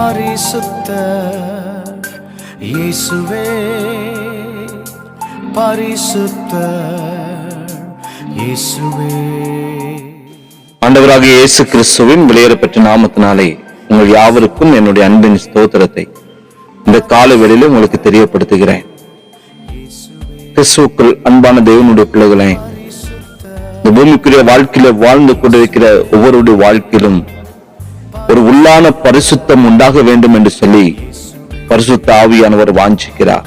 பரிசுத்த இயேசுவே பரிசுத்த இயேசுவே. ஆண்டவராக இயேசு கிறிஸ்துவின் வெளியேறப்பட்ட நாமத்தினாலே உங்கள் யாவருக்கும் என்னுடைய அன்பின் ஸ்தோத்திரத்தை இந்த கால வேளையில் உங்களுக்கு தெரியப்படுத்துகிறேன். கிறிஸ்துவுக்குள் அன்பான தேவனுடைய பிள்ளைகளை இந்த பூமிக்குரிய வாழ்க்கையில வாழ்ந்து கொண்டிருக்கிற ஒவ்வொருடைய வாழ்க்கையிலும் ஒரு உள்ளான பரிசுத்தம் உண்டாக வேண்டும் என்று சொல்லி பரிசுத்த ஆவியானவர் வாஞ்சிக்கிறார்.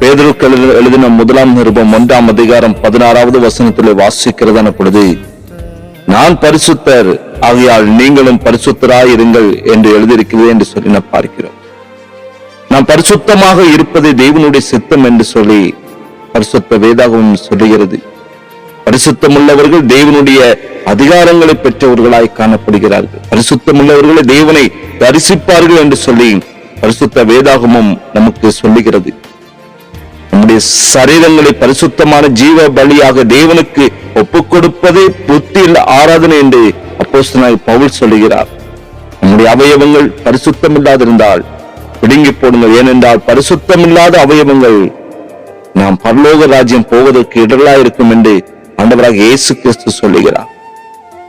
பேதருக்கு எழுதின முதலாம் நிருபம் ஒன்றாம் அதிகாரம் பதினாறாவது வசனத்திலே வாசிக்கிறதான பொழுது நான் பரிசுத்தர் ஆகையால் நீங்களும் பரிசுத்தராய் இருங்கள் என்று எழுதியிருக்கிறது என்று சொல்லி நான் பார்க்கிறோம். நாம் பரிசுத்தமாக இருப்பது தேவனுடைய சித்தம் என்று சொல்லி பரிசுத்த வேதாகவும் சொல்லுகிறது. பரிசுத்தமுள்ளவர்கள் தேவனுடைய அதிகாரங்களை பெற்றவர்களாய் காணப்படுகிறார்கள். பரிசுத்தமுள்ளவர்களை தேவனை தரிசிப்பார்கள் என்று சொல்லி பரிசுத்த வேதாகமும் நமக்கு சொல்லுகிறது. நம்முடைய சரீரங்களை பரிசுத்தமான ஜீவ பலியாக தேவனுக்கு ஒப்புக் கொடுப்பதே புத்தியில் ஆராதனை என்று அப்போஸ்தனாய் பவுல் சொல்லுகிறார். நம்முடைய அவயவங்கள் பரிசுத்தமில்லாதிருந்தால் பிடுங்கி போடுங்கள். ஏனென்றால் பரிசுத்தமில்லாத அவயவங்கள் நாம் பரலோக ராஜ்யம் போவதற்கு இடரலா இருக்கும் என்று ஆண்டவராக இயேசு கிறிஸ்து சொல்லுகிறார்.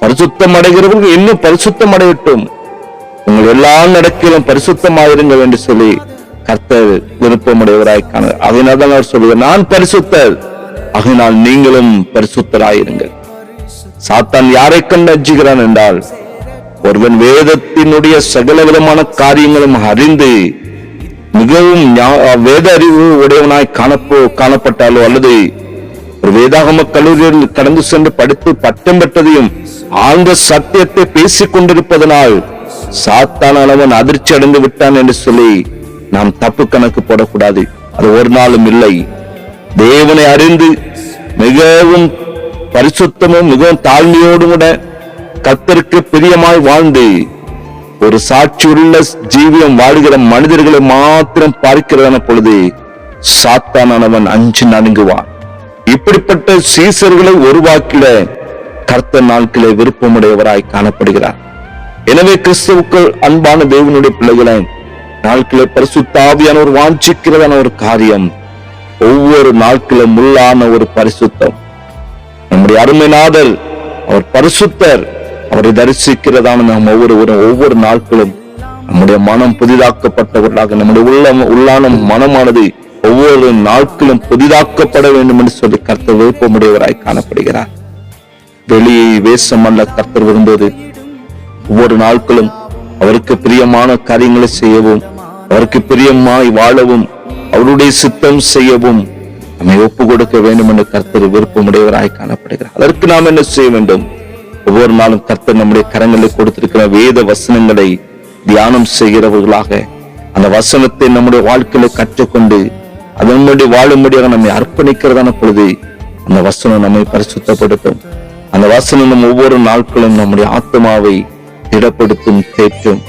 பரிசுத்தம் அடைகிறவர்கள் இன்னும் பரிசுத்தம் அடையட்டும் உங்கள் எல்லா நடக்கிலும் பரிசுத்தமாயிருங்கள் என்று சொல்லி கர்த்தர் விருப்பமுடையவராய் காண அதனால்தான் அவர் சொல்லுகிறார் நான் பரிசுத்தர். ஆகினால் நீங்களும் பரிசுத்தராயிருங்கள். சாத்தான் யாரை கண்டு அஞ்சுகிறான் என்றால் ஒருவன் வேதத்தினுடைய சகல விதமான காரியங்களும் அறிந்து மிகவும் ஞா- வேத அறிவு உடையவனாய் காணப்போ காணப்பட்டாலோ அல்லது ஒரு வேதாகம கல்லூரியில் கடந்து சென்று படித்து பட்டம் பெற்றதையும் ஆழ்ந்த சத்தியத்தை பேசிக் கொண்டிருப்பதனால் சாத்தானவன் அதிர்ச்சி அடைந்து விட்டான் என்று சொல்லி நாம் தப்பு கணக்கு போடக்கூடாது. அது ஒரு நாளும் இல்லை. தேவனை அறிந்து மிகவும் பரிசுத்தமும் மிகவும் தாழ்மையோடும் கூட கத்தருக்கு பிரியமாய் வாழ்ந்து ஒரு சாட்சியுள்ள ஜீவியம் வாழ்கிற மனிதர்களை மாத்திரம் பார்க்கிறதான பொழுது சாத்தானவன் அஞ்சு நடுங்குவான். இப்படிப்பட்ட சீசர்களை உருவாக்கிட கர்த்த நாட்களே விருப்பமுடையவராய் காணப்படுகிறார். எனவே கிறிஸ்தவுக்கள் அன்பான தேவனுடைய பிள்ளைகளை நாட்களே பரிசுத்தாவியான ஒரு வாஞ்சிக்கிறதான ஒரு காரியம் ஒவ்வொரு நாட்களும் உள்ளான ஒரு பரிசுத்தம். நம்முடைய அருமைநாதர் அவர் பரிசுத்தர் அவரை தரிசிக்கிறதான நாம் ஒவ்வொருவரும் ஒவ்வொரு நாட்களும் நம்முடைய மனம் புதிதாக்கப்பட்டவர்களாக நம்முடைய உள்ள உள்ளான மனமானது ஒவ்வொரு நாட்களும் புதிதாக்கப்பட வேண்டும் என்று சொல்லி கர்த்தர் விருப்பமுடையவராய் காணப்படுகிறார். வெளியே வேஷம் அல்ல கர்த்தர் விரும்புவது. ஒவ்வொரு நாட்களும் அவருக்கு பிரியமான காரியங்களை செய்யவும் அவருக்கு பிரியமாய் வாழவும் அவருடைய சித்தம் செய்யவும் நம்மை ஒப்பு கொடுக்க வேண்டும் என்று கர்த்தர் விருப்பமுடையவராய் காணப்படுகிறார். அதற்கு நாம் என்ன செய்ய வேண்டும்? ஒவ்வொரு நாளும் கர்த்தர் நம்முடைய கரங்களில் கொடுத்திருக்கிற வேத வசனங்களை தியானம் செய்கிறவர்களாக அந்த வசனத்தை நம்முடைய வாழ்க்கையில கற்றுக்கொண்டு அதன்படி வாழும்படியாக நம்மை அர்ப்பணிக்கிறதான பொழுது அந்த வசனம் நம்மை பரிசுத்தப்படுத்தும். அந்த வசனம் நம் ஒவ்வொரு நாட்களும் நம்முடைய ஆத்மாவை திடப்படுத்தும் தேற்றும்.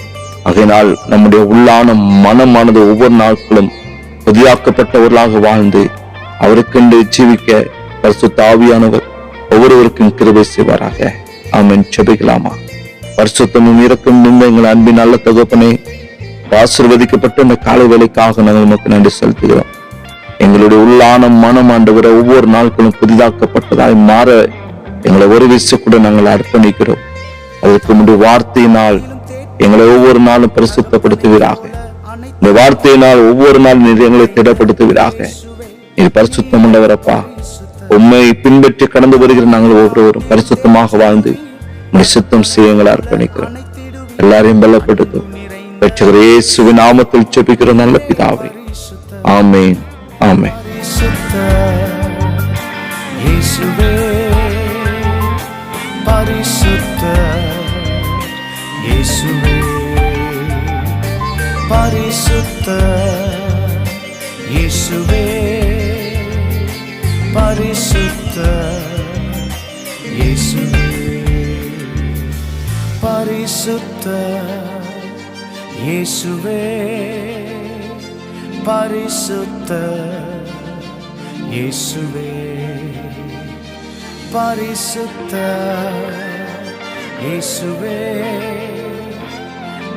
அதனால் நம்முடைய உள்ளான மனமானது ஒவ்வொரு நாட்களும் புதியாக்கப்பட்டவர்களாக வாழ்ந்து அவருக்கென்று ஜீவிக்க பரிசுத்த ஆவியானவர் ஒவ்வொருவருக்கும் கிருபை செய்வாராக. ஆமன். செபிக்கலாமா பரிசுத்தமும் இறக்கும் நின்று எங்கள் அன்பின் நல்ல தகப்பனே ஆசிர்வதிக்கப்பட்ட இந்த காலை வேலைக்காக நாங்கள் உமக்கு நன்றி செலுத்துகிறோம். எங்களுடைய உள்ளான மனம் ஆண்டவர ஒவ்வொரு நாட்களும் புதிதாக்கப்பட்டதாய் மாற எங்களை ஒரு விசு கூட நாங்கள் அர்ப்பணிக்கிறோம். அதற்கு முன்பு வார்த்தையினால் எங்களை ஒவ்வொரு நாளும் பரிசுத்தப்படுத்துவீராக. இந்த வார்த்தையினால் ஒவ்வொரு நாளும் நீர் எங்களை திடப்படுத்துவீராக. நீர் பரிசுத்தம் உள்ளவரப்பா உண்மை பின்பற்றி கடந்து வருகிற நாங்கள் ஒவ்வொருவரும் பரிசுத்தமாக வாழ்ந்து நிசுத்தம் செய்யங்களை செய்ய எங்களை அர்ப்பணிக்கிறோம். எல்லாரையும் பலப்படுத்தும். பெற்றவர் இயேசுவின் நாமத்தில் செபிக்கிற நல்ல பிதாவை. ஆமேன். ஆமே இயேசுவே பரிசுத்த இயேசுவே பரிசுத்த இயேசுவே பரிசுத்த இயேசுவே பரிசுத்த இயேசுவே. பரிசுத்த இயேசுவே. பரிசுத்த இயேசுவே.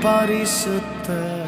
பரிசுத்த